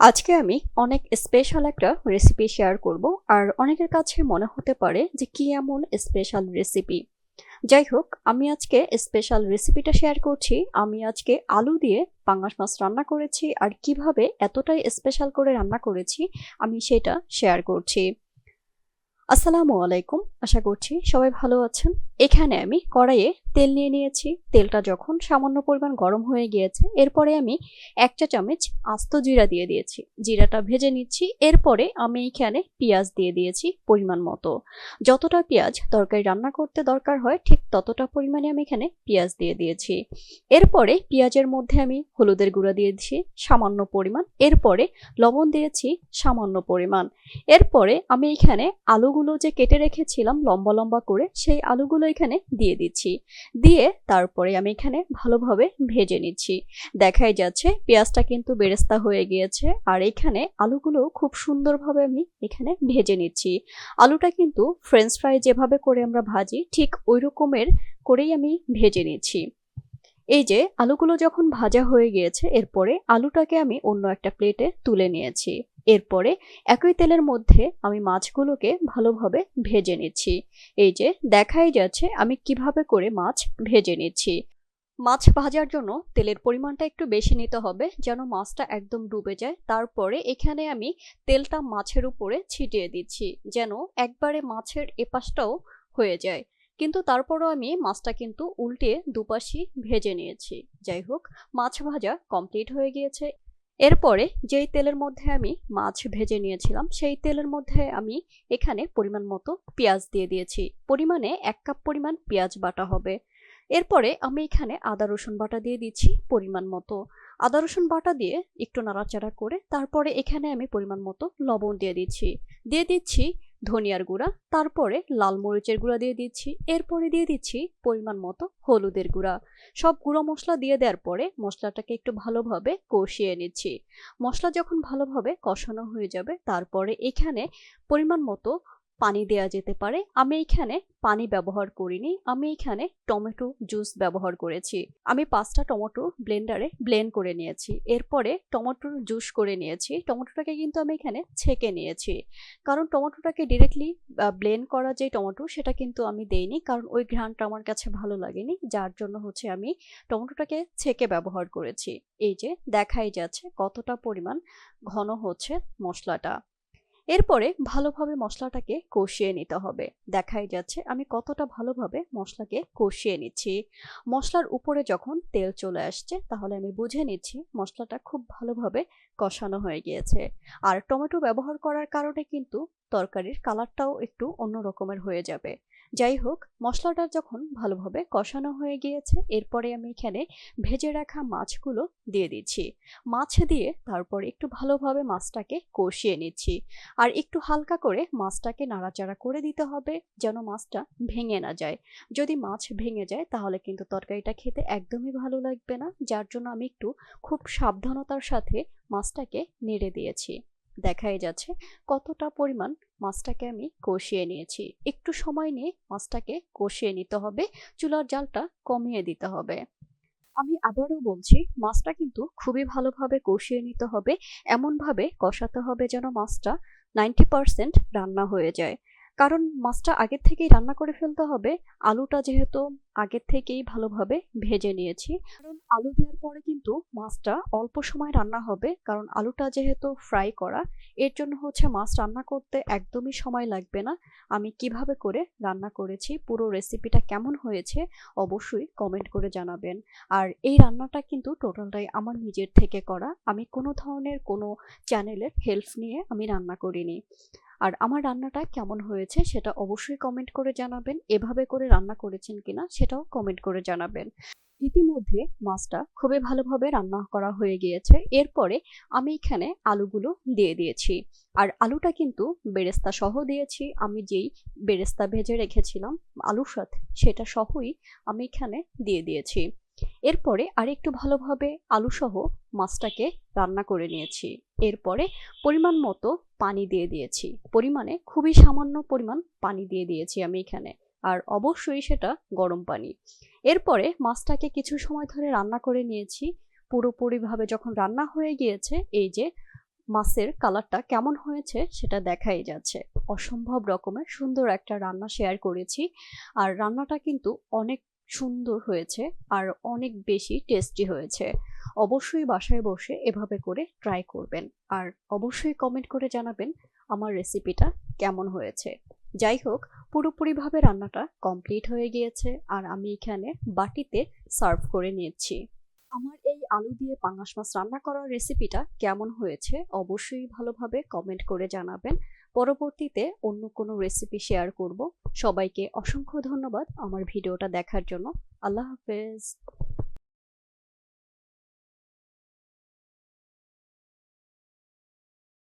আজকে আমি অনেক স্পেশাল একটা রেসিপি শেয়ার করব, আর অনেকের কাছে মনে হতে পারে যে কি এমন স্পেশাল রেসিপি যাই হোক, আমি আজকে স্পেশাল রেসিপিটা শেয়ার করছি। আমি আজকে আলু দিয়ে পাঙ্গাস মাছ রান্না করেছি, আর কীভাবে এতটাই স্পেশাল করে রান্না করেছি আমি সেটা শেয়ার করছি। আসসালামু আলাইকুম, আশা করছি সবাই ভালো আছেন। এখানে আমি কড়াইয়ে তেল নিয়ে নিয়েছি। তেলটা যখন সামান্য পরিমাণ গরম হয়ে গিয়েছে, এরপরে আমি এক চা চামচ আস্ত জিরা দিয়ে দিয়েছি। জিরাটা ভেজে নিচ্ছি, এরপরে আমি এখানে পেঁয়াজ দিয়ে দিয়েছি পরিমাণ মতো। যতটা পেঁয়াজ তরকারি রান্না করতে দরকার হয়, ঠিক ততটা পরিমাণে আমি এখানে পেঁয়াজ দিয়ে দিয়েছি। এরপরে পেঁয়াজের মধ্যে আমি হলুদের গুঁড়া দিয়েছি সামান্য পরিমাণ। এরপরে লবণ দিয়েছি সামান্য পরিমাণ। এরপরে আমি এখানে আলুগুলো যে কেটে রেখেছিলাম লম্বা লম্বা করে, সেই আলুগুলো এখানে দিয়ে দিচ্ছি। দিয়ে তারপরে আমি এখানে ভালোভাবে ভেজে নিচ্ছি। দেখাই যাচ্ছে, পেঁয়াজটা কিন্তু বেরেস্তা হয়ে গিয়েছে। আর এখানে আলুগুলো খুব সুন্দরভাবে আমি এখানে ভেজে নিচ্ছি। আলুটা কিন্তু ফ্রেঞ্চ ফ্রাই যেভাবে করে আমরা ভাজি, ঠিক ওই রকমের করেই আমি ভেজে নিচ্ছি। এই যে, আলুগুলো যখন ভাজা হয়ে গিয়েছে, এরপরে আলুটাকে আমি অন্য একটা প্লেটে তুলে নিয়েছি। এরপরে একই তেলের মধ্যে আমি মাছগুলোকে ভালোভাবে ভেজে নিচ্ছি। এই যে দেখাই যাচ্ছে আমি কীভাবে করে মাছ ভেজে নিচ্ছি। মাছ ভাজার জন্য তেলের পরিমাণটা একটু বেশি নিতে হবে যেন মাছটা একদম ডুবে যায়। তারপরে এখানে আমি তেলটা মাছের উপরে ছিটিয়ে দিচ্ছি যেন একবারে মাছের এপাশটাও হয়ে যায়। কিন্তু তারপরও আমি মাছটা কিন্তু উল্টে দুপাশি ভেজে নিয়েছি। যাই হোক, মাছ ভাজা কমপ্লিট হয়ে গিয়েছে। এরপরে যেই তেলের মধ্যে আমি মাছ ভেজে নিয়েছিলাম, সেই তেলের মধ্যে আমি এখানে পরিমাণ মতো পেঁয়াজ দিয়ে দিয়েছি। পরিমাণে এক কাপ পরিমাণ পেঁয়াজ বাটা হবে। এরপরে আমি এখানে আদা, রসুন বাটা দিয়ে দিচ্ছি পরিমাণ মতো। আদা, রসুন বাটা দিয়ে একটু নাড়াচাড়া করে তারপরে এখানে আমি পরিমাণ মতো লবণ দিয়ে দিচ্ছি। দিয়ে দিচ্ছি ধনিয়ার গুঁড়া, তারপরে লাল মরিচের গুঁড়া দিয়ে দিচ্ছি। এরপরে দিয়ে দিচ্ছি পরিমাণ মতো হলুদের গুঁড়া। সব গুঁড়ো মশলা দিয়ে দেওয়ার পরে মশলাটাকে একটু ভালোভাবে কষিয়ে নিচ্ছি। মশলা যখন ভালোভাবে কষানো হয়ে যাবে, তারপরে এখানে পরিমাণ মতো পানি দেওয়া যেতে পারে। আমি এখানে পানি ব্যবহার করিনি। আমি এখানে টমেটো জুস ব্যবহার করেছি। আমি পাঁচটা টমেটো ব্লেন্ডারে ব্লেন্ড করে নিয়েছি। এরপরে টমেটোর জুস করে নিয়েছি। টমেটোটাকে কিন্তু আমি এখানে ছেঁকে নিয়েছি। কারণ টমেটোটাকে ডিরেক্টলি ব্লেন্ড করা যে টমেটো, সেটা কিন্তু আমি দেইনি। কারণ ওই ঘ্রাণটা আমার কাছে ভালো লাগেনি। যার জন্য হচ্ছে আমি টমেটোটাকে ছেঁকে ব্যবহার করেছি। এই যে, দেখাই যাচ্ছে কতটা পরিমাণ ঘন হচ্ছে মশলাটা। এরপরে ভালোভাবে মশলাটাকে কষিয়ে নিতে হবে। দেখাই যাচ্ছে আমি কতটা ভালোভাবে মশলাকে কষিয়ে নিচ্ছি। মশলার উপরে যখন তেল চলে আসছে, তাহলে আমি বুঝে নিচ্ছি মশলাটা খুব ভালোভাবে কষানো হয়ে গিয়েছে। আর টমেটো ব্যবহার করার কারণে কিন্তু তরকারির কালারটাও একটু অন্য রকমের হয়ে যাবে। যাই হোক, মশলাটা যখন ভালোভাবে কষানো হয়ে গিয়েছে, এরপরে আমি এখানে ভেজে রাখা মাছগুলো দিয়ে দিচ্ছি। মাছ দিয়ে তারপর একটু ভালোভাবে মাছটাকে কষিয়ে নিচ্ছি। আর একটু হালকা করে মাছটাকে নাড়াচাড়া করে দিতে হবে, যেন মাছটা ভেঙে না যায়। যদি মাছ ভেঙে যায়, তাহলে কিন্তু তরকারিটা খেতে একদমই ভালো লাগবে না। যার জন্য আমি একটু খুব সাবধানতার সাথে মাছটাকে নেড়ে দিয়েছি। দেখাই যাচ্ছে কতটা পরিমাণ মাছটাকে আমি কষিয়ে নিয়েছি। একটু সময় নিয়ে মাছটাকে কষিয়ে নিতে হবে, চুলার জালটা কমিয়ে দিতে হবে। আমি আবারও বলছি, মাছটা কিন্তু খুবই ভালোভাবে কষিয়ে নিতে হবে, এমনভাবে কষাতে হবে যেন মাছটা নাইনটি পারসেন্ট রান্না হয়ে যায়। কারণ মাছটা আগের থেকেই রান্না করে ফেলতে হবে, আলুটা যেহেতু আগের থেকেই ভালোভাবে ভেজে নিয়েছি। কারণ আলু দেওয়ার পরে কিন্তু মাছটা অল্প সময় রান্না হবে, কারণ আলুটা যেহেতু ফ্রাই করা, এর জন্য হচ্ছে মাছ রান্না করতে একদমই সময় লাগবে না। আমি কীভাবে করে রান্না করেছি, পুরো রেসিপিটা কেমন হয়েছে, অবশ্যই কমেন্ট করে জানাবেন। আর এই রান্নাটা কিন্তু টোটালটাই আমার নিজের থেকে করা। আমি কোনো ধরনের কোনো চ্যানেলের হেল্প নিয়ে আমি রান্না করিনি। আর আমার রান্নাটা কেমন হয়েছে সেটা অবশ্যই কমেন্ট করে জানাবেন, এভাবে করে রান্না করেছেন কিনা সেটাও কমেন্ট করে জানাবেন। ইতিমধ্যে মাছটা খুবই ভালোভাবে রান্না করা হয়ে গিয়েছে। এরপরে আমি এখানে আলুগুলো দিয়ে দিয়েছি। আর আলুটা কিন্তু বেরেস্তা সহ দিয়েছি। আমি যেই বেরেস্তা ভেজে রেখেছিলাম আলুর সাথে সেটা সহই আমি এখানে দিয়ে দিয়েছি। এরপরে আর একটু ভালোভাবে আলু সহ মাছটাকে রান্না করে নিয়েছি। এরপরে পরিমাণ মতো পানি দিয়ে দিয়েছি। পরিমাণে খুবই সামান্য পরিমাণ পানি দিয়ে দিয়েছি আমি এখানে। আর অবশ্যই সেটা গরম পানি। এরপরে মাছটাকে কিছু সময় ধরে রান্না করে নিয়েছি। পুরোপুরিভাবে যখন রান্না হয়ে গিয়েছে, এই যে মাছের কালারটা কেমন হয়েছে সেটা দেখাই যাচ্ছে। অসম্ভব রকমের সুন্দর একটা রান্না শেয়ার করেছি। আর রান্নাটা কিন্তু অনেক সুন্দর হয়েছে আর অনেক বেশি টেস্টি হয়েছে। অবশ্যই বাসায় বসে এভাবে করে ট্রাই করবেন। আর অবশ্যই কমেন্ট করে জানাবেন আমার রেসিপিটা কেমন হয়েছে। যাই হোক পুরোপুরিভাবে রান্নাটা কমপ্লিট হয়ে গিয়েছে আর আমি এখানে বাটিতে সার্ভ করে নিয়েছি। আমার এই আলু দিয়ে পাঙাশ মাছ রান্না করার রেসিপিটা কেমন হয়েছে অবশ্যই ভালোভাবে কমেন্ট করে জানাবেন। পরবর্তীতে অন্য কোনো রেসিপি শেয়ার করব। সবাইকে অসংখ্য ধন্যবাদ আমার ভিডিওটা দেখার জন্য। আল্লাহ হাফেজ।